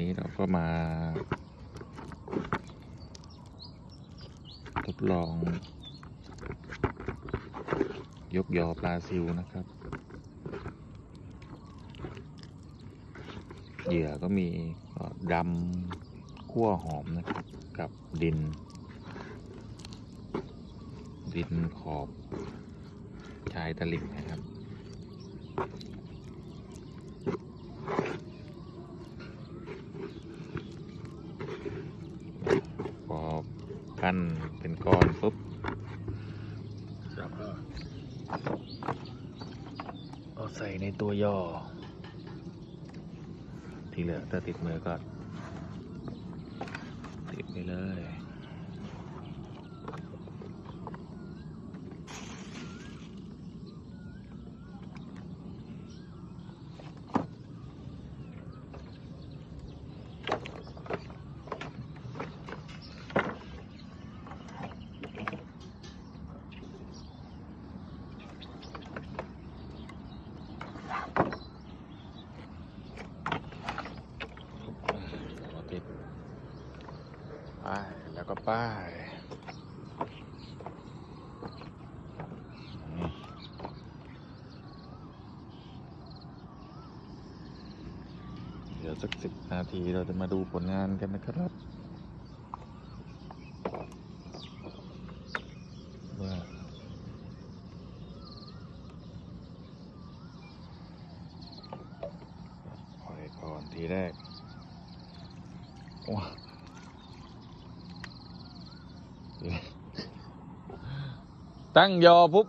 นี้เราก็มาทดลอง ยกยอปลาซิวนะครับ เหยื่อก็มีดำขั้วหอมนะครับ กับดิน ดินขอบชายตะลิ่งนะครับ พอ กันเป็นก้อนปุ๊บเราก็เอาใส่ในตัวย่อ ที่เหลือถ้าติดมือก็ ติดไปเลย เอาติดป้ายแล้วก็ป้ายเดี๋ยวสักสิบนาทีเราจะมาดูผลงานกันนะครับ ว่าปล่อยก่อนทีแรก ว้าตั้งยอปุ๊บ